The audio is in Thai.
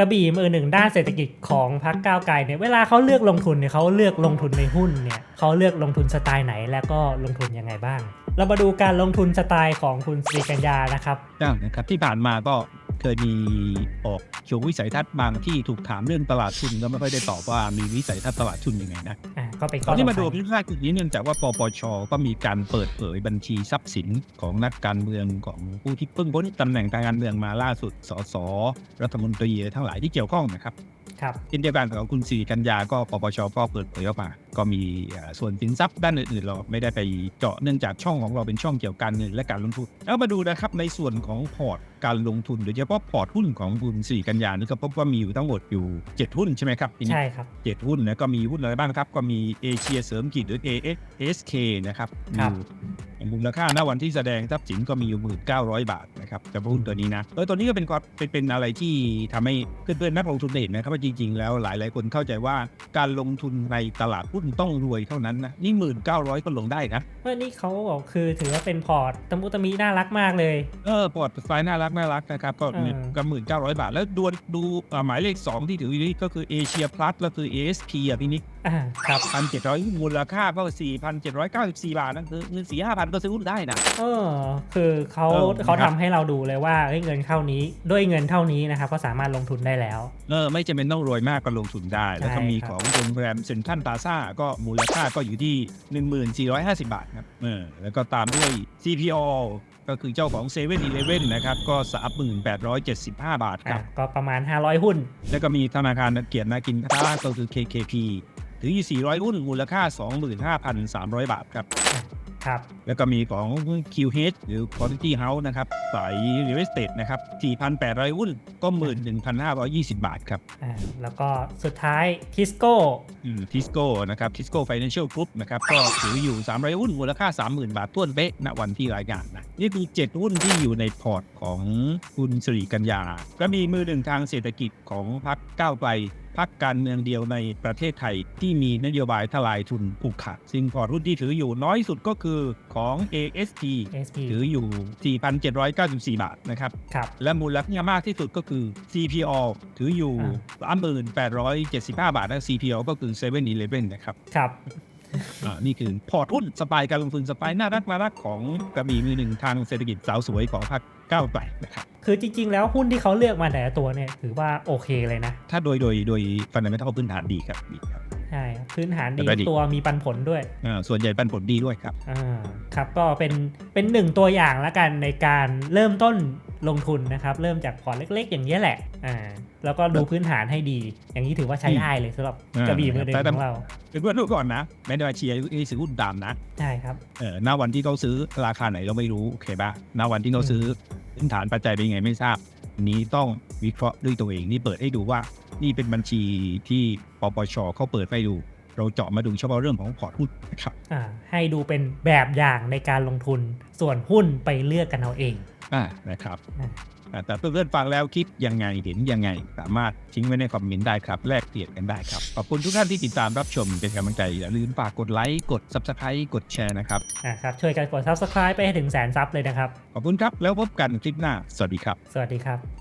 กระบี่มือหนึ่งด้านเศรษฐกิจของพรรคก้าวไกลเนี่ยเวลาเขาเลือกลงทุนเนี่ยเขาเลือกลงทุนในหุ้นเนี่ยเขาเลือกลงทุนสไตล์ไหนแล้วก็ลงทุนยังไงบ้าง เรามาดูการลงทุนสไตล์ของคุณสิริกัญญานะครับจ้านะครับที่ผ่านมาก็ เคยมีออกโชว์วิสัยทัศน์บางที่ถูกถามเรื่องตลาดทุนก็ไม่ค่อยได้ตอบว่ามีวิสัยทัศน์ตลาดทุนยังไงนะอ่าก็เป็นตข้ออนนี้สมางดูสัยพิพาทจุดนี้เนื่องจากว่าปปชก็มีการเปิดเผยบัญชีทรัพย์สินของนักการเมืองของผู้ที่เพิ่งพ้นตำแหน่งทางการเมืองมาล่าสุดสสรัฐมนตรีทั้งหลายที่เกี่ยวข้องนะครับ ครับเช่นเดียวกันกับคุณสิริกัญญาก็ปปชก็เปิดเผยออกมา ก็มีเอ่อส่วนสินทรัพย์ด้านอื่นๆเราไม่ได้ไปเจาะเนื่องจากช่องของเราเป็นช่องเกี่ยวกับการเงินและการลงทุนแล้วมาดูนะครับในส่วนของพอร์ตการลงทุนโดยเฉพาะพอร์ตหุ้นของคุณสิริกัญญานี่ก็พบว่ามีอยู่ทั้งหมดอยู่ 7 หุ้นใช่ไหมครับทีนี้ใช่ครับเจ็ดหุ้นนะก็มีหุ้นอะไรบ้างครับก็มีเอเชียเสริมกิจหรือ ASK นะครับครับ มีมูลค่าณวันที่แสดงทรัพย์สินก็มีอยู่หมื่นเก้าร้อยบาทนะครับแต่หุ้นตัวนี้นะเออตัวนี้ก็เป็นความเป็นเป็นอะไรที่ทำให้เพื่อนๆนักลงทุนได้เห็นนะครับว่าจริง ๆ แล้วหลายหลายๆคนเข้าใจว่าการลงทุนในตลาดหุ้นต้องรวยเท่านั้นนะนี่หมื่นเก้าร้อยก็ลงได้นะเพราะนี่เขาบอกคือถือว่าเป็นพอร์ตตะมุตะมิน่ารักมากเลยเออปอดไฟล์น่ารักน่ารักนะครับก็เออก็หมื่นเก้าร้อยบาท แล้วดูดูอ่าหมายเลข 2 ที่ถืออยู่นี่ก็คือเอเชียพลัสแล้วคือ ASP อะพี่นิกอ่าครับ พันเจ็ดร้อยมูลค่าก็สี่พันเจ็ดร้อยเก้าสิบสี่บาทนั่นคือเงินสี่ห้าพันก็ซื้อหุ้นได้นะ เออคือเขาเออเขาครัทำบให้เราดูเลยว่าเฮ้ยเงินเท่านี้ด้วยเงินเท่านี้นะครับก็สามารถลงทุนได้แล้ว เออไม่จำเป็นต้องรวยมากก็ลงทุนได้ แล้วก็ใช่มีครับของโรงแรมเซ็นทรัลตาซ่าก็มูลค่าก็อยู่ที่ 1450 บาทครับเออแล้วก็ตามด้วย CPO ก็คือเจ้าของ7 e เ e ่ e อนะครับ ก็ 3875 บาทคอะรับ ก็ประมาณ 500 หุ้น แล้วก็มีธนาคารเกียรตินากินค้าก็คือ KKP ถืออยู่ 400 หุ้น มูลค่า 25,300 บาทครับ ครับ แล้วก็มีของ QH หรือ Quality House นะครับสาย Real Estate นะครับ 4,800 หุ้น ก็ 11,520 บาทครับ อ่า แล้วก็สุดท้ายทิสโก้ทิสโก้นะครับทิสโก้ไฟแนนเชียลกรุ๊ปนะครับ ก็ถืออยู่ 300 หุ้น มูลค่า 30,000 บาทต้วนเป๊ะณวันที่รายงานนะ นี่คือ 7 หุ้นที่อยู่ในพอร์ตของคุณสิริกัญญา ก็มีมือหนึ่งทางเศรษฐกิจของพรรคก้าวไกล พรรคการเมืองเดียวในประเทศไทยที่มีนโยบายทลายทุนผูกขาดซึ่งพอร์ตหุ้นที่ถืออยู่น้อยสุดก็คือของ AST SP ถืออยู่ 4,794 บาทนะครับครับและมูลค่ามากที่สุดก็คือ CPO ถืออยู่ 3875 บาทนะ CPO ก็คือ7 e เ e ่ e อนะครับครับ อ่านี่คือพอร์ตหุ้นสปายการลงทุนสปายน่ารักน่ารักของกระบี่มือหนึ่งทางเศรษฐกิจสาวสวยของพรรคก้าวไกลนะครับคือจริง ๆ แล้วหุ้นที่เขาเลือกมาแต่ละตัวเนี่ยถือว่าโอเคเลยนะ ถ้าโดยโดยโดยฟันดัมเมทัลพื้นฐานดีครับดีครับใช่ครับพื้นฐานดีแล้วก็ดีตัวมีปันผลด้วยอ่าส่วนใหญ่ปันผลดีด้วยครับอ่าครับก็เป็นเป็นหนึ่งตัวอย่างละกันในการเริ่มต้น ลงทุนนะครับ เริ่มจากพอร์ตเล็ก ๆ อย่างนี้ยแหละอ่าแล้วก็ดูพื้นฐานให้ดี อย่างนี้ถือว่าใช้ได้เลยสำหรับอ่ากระบี่มือหนึ่งแต่ของเราเป็นเพื่อนรู้ก่อนนะไม่ได้มาเชียร์ให้ซื้อหุ้นตามนะใช่ครับเออณวันที่เขาซื้อราคาไหนเราไม่รู้โอเคป่ะณวันที่เขาซื้อพื้นฐานปัจจัยเป็นยังไงไม่ทราบอันนี้ต้องวิเคราะห์ด้วยตัวเองนี่เปิดให้ดูว่า นี่เป็นบัญชีที่ปปชเขาเปิดให้ดู เราเจาะมาดูเฉพาะเรื่องของพอร์ตหุ้นนะครับอ่าให้ดูเป็นแบบอย่างในการลงทุนส่วนหุ้นไปเลือกกันเอาเองอ่านะครับอ่าอ่าแต่เพื่อนๆฟังแล้วคิดยังไงเห็นยังไง สามารถทิ้งไว้ในคอมเมนต์ได้ครับ แลกเปลี่ยนกันได้ครับ ขอบคุณทุกท่านที่ติดตามรับชมเป็นกำลังใจ อย่าลืมฝากกดไลค์กด Subscribe กดแชร์นะครับอ่าครับ ช่วยกันกด subscribe ไปให้ถึงแสนซับเลยนะครับ ขอบคุณครับ แล้วพบกันคลิปหน้า สวัสดีครับ สวัสดีครับ